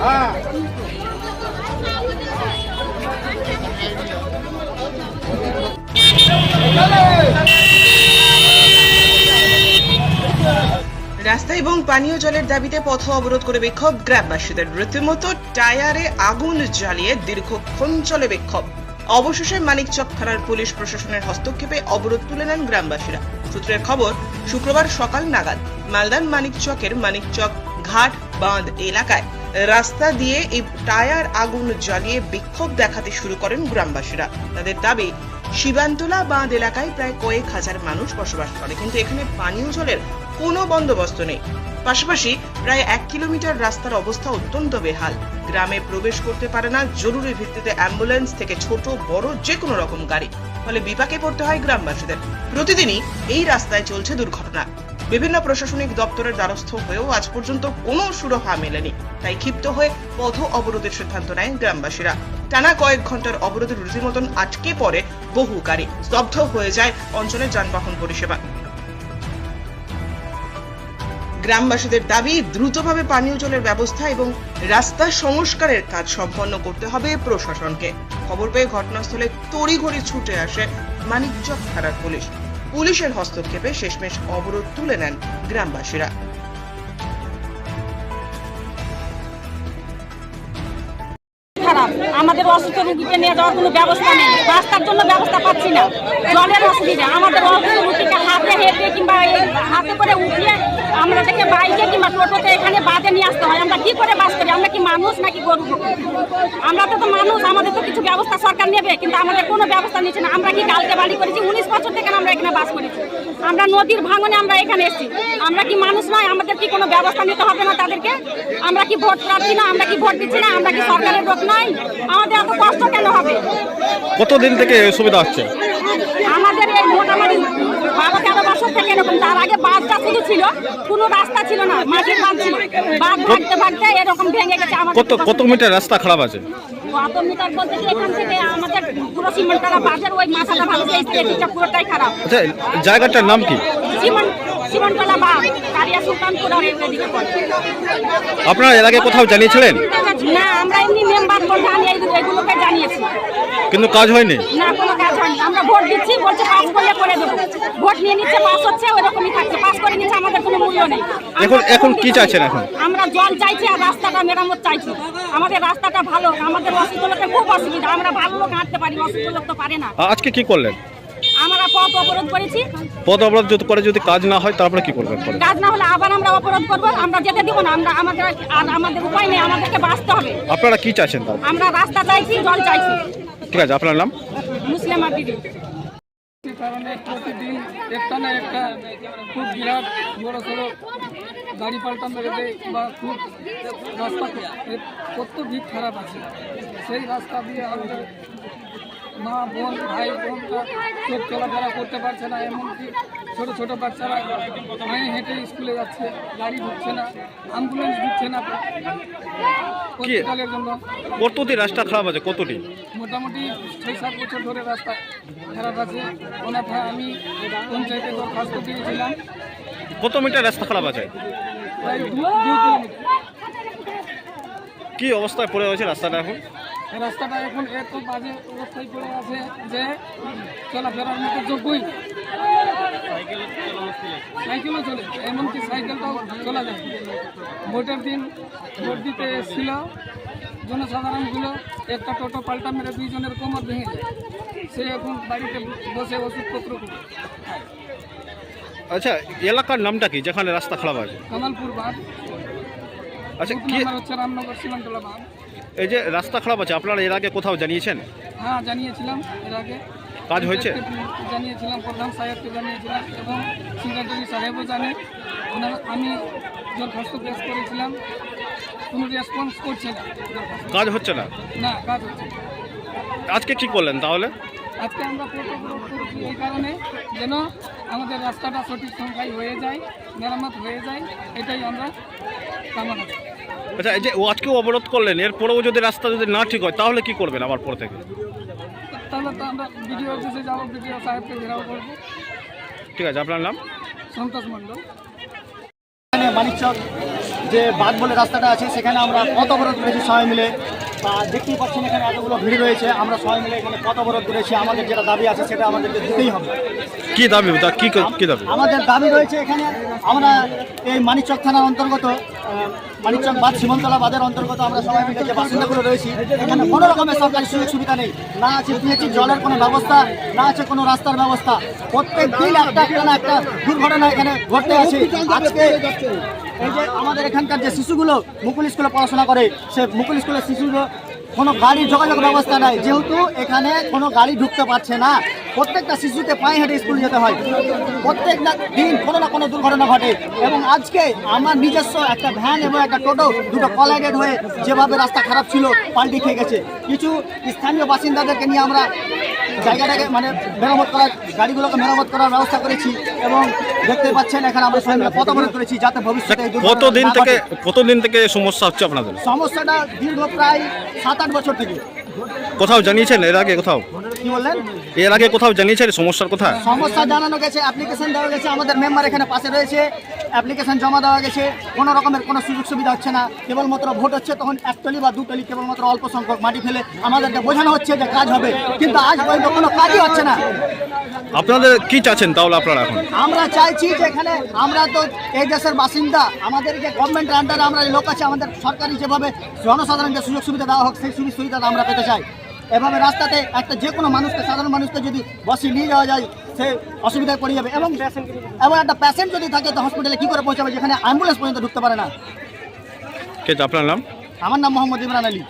রাস্তা এবং পানীয় জলের দাবিতে পথ অবরোধ করে বিক্ষোভ গ্রামবাসীদের। রীতিমতো টায়ারে আগুন জ্বালিয়ে দীর্ঘক্ষণ চলে বিক্ষোভ। অবশেষে মানিকচক থানার পুলিশ প্রশাসনের হস্তক্ষেপে অবরোধ তুলে নেন গ্রামবাসীরা। সূত্রের খবর, শুক্রবার সকাল নাগাদ মালদান মানিকচকের মানিকচক ঘাট বাঁধ এলাকায় রাস্তা দিয়ে এই টায়ার আগুন জ্বালিয়ে বিক্ষোভ দেখাতে শুরু করেন গ্রামবাসীরা। তাদের দাবি, শিবান্তলা বাঁধ এলাকায় প্রায় কয়েক হাজার মানুষ বসবাস করে, কিন্তু এখানে পানীয় জলের কোনো বন্দোবস্ত নেই। পাশাপাশি প্রায় এক কিলোমিটার রাস্তার অবস্থা অত্যন্ত বেহাল। গ্রামে প্রবেশ করতে পারে না, জরুরি ভিত্তিতে অ্যাম্বুলেন্স থেকে ছোট, বড় যে কোনো রকম গাড়ি, ফলে বিপাকে পড়তে হয় গ্রামবাসীদের। প্রতিদিনই এই রাস্তায় চলছে দুর্ঘটনা। বিভিন্ন প্রশাসনিক দপ্তরের দ্বারস্থ হয়েও আজ পর্যন্ত কোনো সুরাহা মেলেনি। তাই ক্ষিপ্ত হয়ে পথ অবরোধের সিদ্ধান্ত নেয় গ্রামবাসীরা। টানা কয়েক ঘণ্টার অবরোধের রীতিমতন আটকে পড়ে বহু গাড়ি। স্তব্ধ হয়ে যায় অঞ্চলের যানবাহন পরিষেবা। গ্রামবাসীদের দাবি, দ্রুতভাবে পানীয় জলের ব্যবস্থা এবং রাস্তা সংস্কারের কাজ সম্পন্ন করতে হবে প্রশাসনকে। খবর পেয়ে ঘটনাস্থলে তড়িঘড়ি ছুটে আসে মানিকচক থানার পুলিশ। পুলিশের হস্তক্ষেপে শেষমেশ অবরোধ তুলে নেন গ্রামবাসীরা। আমাদের অসুস্থ রুগীকে নিয়ে যাওয়ার কোনো ব্যবস্থা নেই। রাস্তার জন্য ব্যবস্থা পাচ্ছি না। জলের অসুবিধা। আমাদের অসুস্থ রুগীকে হাতে হেঁটে কিংবা হাতে করে উঠিয়ে আমরা থেকে বাইকে কিংবা টোটোতে এখানে বাদে নিয়ে আসতে হয়। আমরা কি করে বাস করি আমরা কি মানুষ নাকি গরু আমরা তো তো মানুষ, আমাদের তো কিছু ব্যবস্থা সরকার নেবে, কিন্তু আমাদের কোনো ব্যবস্থা নিচ্ছে না। আমরা কি কালকে বাড়ি করেছি? উনিশ বছর থেকে আমরা এখানে বাস করেছি। আমরা নদীর ভাঙনে আমরা এখানে এসেছি। আমরা কি মানুষ নয়? আমাদের কি কোনো ব্যবস্থা নিতে হবে না তাদেরকে? আমরা কি ভোট পাচ্ছি না? আমরা কি ভোট দিচ্ছি না? আমরা কি সরকারের লোক নয়? আমাদের এত কষ্ট কেন হবে? কতদিন থেকে এই অসুবিধা হচ্ছে আমাদের এই মোটামুটি বারো তেরো বছর থেকে এরকম তার আগে বাঁধটা শুধু ছিল কোনো রাস্তা ছিল না মাটির বাঁধ ছিল। বাঁধ ভাগতে ভাগতে এরকম ভেঙে গেছে আমাদের কত কত মিটার রাস্তা খারাপ আছে? কত মিটার বলতে কি এখান থেকে আমাদের পুরো সিমেন্টটা বাজার ওই মাথাটা ভাঙছে এই স্টেশনটা পুরোটাই খারাপ। আচ্ছা জায়গাটার নাম কি? সিমেন্ট সিমেন্টলা বাঘ কারিয়া সুলতানপুর আর এদিকে আপনারা এর আগে কোথাও জানিয়েছিলেন? না আমরা এমনি মেম্বার প্রধান এই- জানিয়েছি। কিন্তু কাজ হয়নি? না কোনো কাজ হয়নি আমরা ভোট দিচ্ছি বলছে পাস করলে করে দেবো। ভোট নিয়ে নিচ্ছে পাস হচ্ছে ওরকমই থাকছে। পাস করে নিচ্ছে আমাদের কোনো মূল্য নেই। এখন এখন কি চাইছেন এখন? আমরা জল চাইছি আর রাস্তাটা মেরামত চাইছি। আমাদের রাস্তাটা ভালো আমাদের অসুস্থ লোকের খুব অসুবিধা। আমরা ভালো লোক হাঁটতে পারি অসুস্থ লোক তো পারে না। আজকে কি করলেন? আমরা পথ অবরোধ করেছি। পদ অবরোধ যদি করে যদি কাজ না হয় তারপরে কি করবেন কাজ না হলে আবার আমরা অবরোধ করব। আমরা যেতে দিব না। আমরা আমাদের আর আমাদের উপায় নেই। আমাদেরকে বাঁচতে হবে। আপনারা কি চাইছেন আমরা রাস্তা চাইছি জল চাইছি। ঠিক আছে আপনার নাম? একটা না একটা খুব বিরাট বড় সড়ো গাড়ি পাল্টানো রেখে বা খুব রাস্তা কত দিক খারাপ আছে। সেই রাস্তা দিয়ে আমাদের মা, বোন, ভাই, বোনরা চোখ চলাফেরা করতে পারছে না, এমনকি ছোট ছোট বাচ্চারা পায়ে হেঁটে স্কুলে যাচ্ছে গাড়ি ঢুকছে না অ্যাম্বুলেন্স ঢুকছে না। হসপিটালের জন্য। কতটি রাস্তা খারাপ আছে? কতটি মোটামুটি ছয় সাত বছর ধরে রাস্তা খারাপ আছে। ওনাটা আমি পঞ্চায়েতে দরখাস্ত দিয়েছিলাম। কত মিটার রাস্তা খারাপ আছে? কি অবস্থায় পড়ে আছে রাস্তাটা এখন? রাস্তাটা এখন এত বাজে অবস্থায় পড়ে আছে যে চলাফেরার মতো যোগ্যই। সাইকেলও চলে এমনকি সাইকেলটাও চলা যায়। ভোটের দিন ভোট দিতে এসেছিল জনসাধারণগুলো একটা টোটো পাল্টা মেরে দুইজনের কোমর ভেঙে যায়। সে এখন বাড়িতে বসে ওষুধপত্র করে আচ্ছা এলাকার নামটা কি? যেখানে রাস্তা খারাপ আছে। কামালপুর বাঁধ। আচ্ছা কি হচ্ছে রামনগর সীমান্তলা বাঁধ। এই যে রাস্তা খারাপ আছে আপনারা এর আগে কোথাও জানিয়েছেন? হ্যাঁ জানিয়েছিলাম এর আগে। কাজ হয়েছে? জানিয়েছিলাম প্রধান সাহেবকে জানিয়েছিলাম এবং সিঙ্গাটরি সাহেবও জানে। ওনার আমি দরখাস্ত পেশ করেছিলাম। কোনো রেসপন্স করছে না। কাজ হচ্ছে না? না কাজ হচ্ছে আজকে কি করলেন তাহলে? আজকে আমরা করছি এই কারণে যেন আমাদের রাস্তাটা সঠিক সংখ্যায় হয়ে যায় মেরামত হয়ে যায় এটাই আমরা কামনা আচ্ছা এই যে আজকেও অবরোধ করলেন এরপরেও যদি রাস্তা যদি না ঠিক হয় তাহলে কি করবেন আবার পর থেকে? তো আমরা বিডিও অফিসে যাব সাহেবকে ঘেরাও করব। ঠিক আছে আপনার নাম? সন্তোষ মণ্ডল। এখানে মানিকচক যে বাদ বলে রাস্তাটা আছে সেখানে আমরা পথ অবরোধ করেছি সবাই মিলে। দেখতেই পাচ্ছেন এখানে এতগুলো ভিড় রয়েছে। আমরা সবাই মিলে এখানে পথ অবরোধ করেছি আমাদের যেটা দাবি আছে সেটা আমাদেরকে দিতেই হবে। কি দাবি? কি কি দাবি? আমাদের দাবি রয়েছে এখানে আমরা এই মানিকচক থানার অন্তর্গত মানিকচক বাদ সীমন্তলা বাদের অন্তর্গত আমরা সবাই মিলে যে বাসিন্দাগুলো রয়েছি এখানে কোনো রকমের সরকারি সুযোগ সুবিধা নেই। না আছে পিএইচি জলের কোনো ব্যবস্থা না আছে কোনো রাস্তার ব্যবস্থা। প্রত্যেক দিন একটা একটা না একটা দুর্ঘটনা এখানে ঘটতে আছে। আজকে এই যে আমাদের এখানকার যে শিশুগুলো মুকুল স্কুলে পড়াশোনা করে, সে মুকুল স্কুলের শিশুগুলো কোনো গাড়ির যোগাযোগ ব্যবস্থা নাই। যেহেতু এখানে কোনো গাড়ি ঢুকতে পারছে না, প্রত্যেকটা শিশুকে পায়ে হেঁটে স্কুল যেতে হয়। প্রত্যেক দিন কোনো না কোনো দুর্ঘটনা ঘটে এবং আজকে আমার নিজস্ব একটা ভ্যান এবং একটা টোটো দুটো কলাইডেড হয়ে যেভাবে রাস্তা খারাপ ছিল, পাল্টি খেয়ে গেছে। কিছু স্থানীয় বাসিন্দাদেরকে নিয়ে আমরা জায়গাটাকে মানে মেরামত করার গাড়িগুলোকে মেরামত করার ব্যবস্থা করেছি। এবং দেখতে পাচ্ছেন এখানে আমরা সবাই মিলে করেছি যাতে ভবিষ্যতে কতদিন থেকে। কতদিন থেকে সমস্যা হচ্ছে আপনাদের? সমস্যাটা দীর্ঘ প্রায় সাত আট বছর থেকে। কোথাও জানিয়েছেন এর আগে কোথাও? কি বললেন? এর আগে কোথাও জানিয়েছেন সমস্যার কথা? সমস্যা জানানো গেছে অ্যাপ্লিকেশন দেওয়া গেছে আমাদের মেম্বার এখানে পাশে রয়েছে। অ্যাপ্লিকেশন জমা দেওয়া গেছে কোনো রকমের কোনো সুযোগ সুবিধা হচ্ছে না কেবলমাত্র ভোট হচ্ছে তখন এক টলি বা দু টলি কেবলমাত্র অল্প সংখ্যক মাটি ফেলে আমাদেরকে বোঝানো হচ্ছে যে কাজ হবে কিন্তু আজ পর্যন্ত কোনো কাজই হচ্ছে না। আপনাদের কি চাচ্ছেন তাহলে আপনারা এখন? আমরা চাইছি যে এখানে আমরা তো এই দেশের বাসিন্দা আমাদের যে গভর্নমেন্টের আন্ডারে আমরা লোক আছে আমাদের সরকারি যেভাবে জনসাধারণ যে সুযোগ সুবিধা দেওয়া হোক সেই সুযোগ সুবিধাটা আমরা পেতে চাই। এভাবে রাস্তাতে একটা যে কোনো মানুষকে সাধারণ মানুষকে যদি বসিয়ে নিয়ে যাওয়া যায় সে অসুবিধায় পড়ে যাবে এবং এবং একটা পেশেন্ট যদি থাকে তো হসপিটালে কী করে পৌঁছাবে? যেখানে অ্যাম্বুলেন্স পর্যন্ত ঢুকতে পারে না। আপনার নাম? আমার নাম মোহাম্মদ ইমরান আলী।